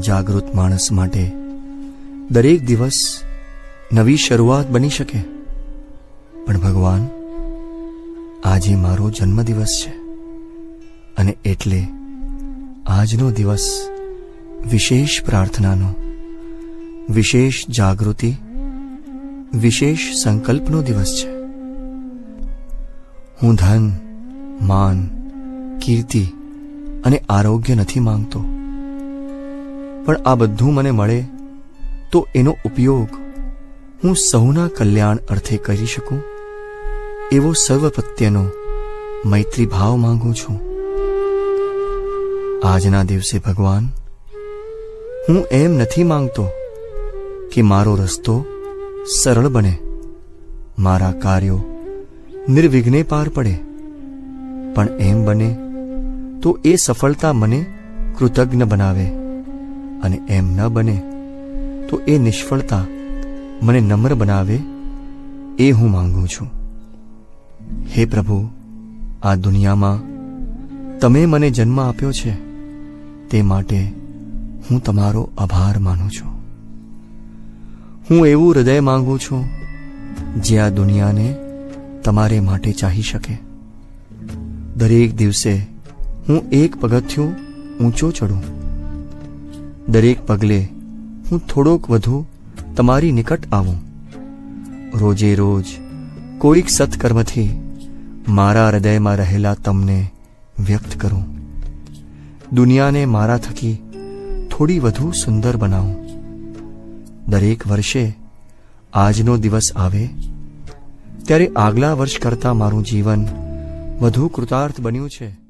જાગૃત માણસ માટે દરેક દિવસ નવી શરૂઆત બની શકે. પણ ભગવાન, આજે મારો જન્મદિવસ છે. અને એટલે આજનો દિવસ વિશેષ પ્રાર્થનાનો, વિશેષ જાગૃતિ, વિશેષ સંકલ્પનો દિવસ છે. હું ધન, માન, કીર્તિ અને આરોગ્ય નથી માંગતો. પણ આ બધું મને મળે, તો એનો ઉપયોગ હું સૌના કલ્યાણ અર્થે કરી શકું? એવો સર્વ પ્રત્યેનો મૈત્રી ભાવ માંગુ છું. આજના દિવસે ભગવાન, હું એમ નથી માંગતો કે મારો રસ્તો સરળ બને, મારા કાર્યો નિર્વિઘ્ને પાર પડે, પણ એમ બને તો એ સફળતા મને કૃતજ્ઞ બનાવે. અને એમ ન બને, તો એ નિષ્ફળતા મને નમ્ર બનાવે એ હું માંગુ છું. હે પ્રભુ, આ દુનિયામાં તમે મને જન્મ આપ્યો છે, તે માટે હું તમારો આભાર માનું છું. હું એવું હૃદય માંગુ છું, જે આ દુનિયાને તમારે માટે ચાહી શકે. દરેક દિવસે હું એક પગથિયું ઊંચો ચડું. દરેક પગલે હું થોડોક વધુ તમારી નિકટ આવું. રોજે રોજ કોઈક સત્કર્મથી મારા હૃદયમાં રહેલા તમને વ્યક્ત કરું. દુનિયાને મારા થકી થોડી વધુ સુંદર બનાવું. દરેક વર્ષે આજનો દિવસ આવે, ત્યારે આગલા વર્ષ કરતાં મારું જીવન વધુ કૃતાર્થ બન્યું છે.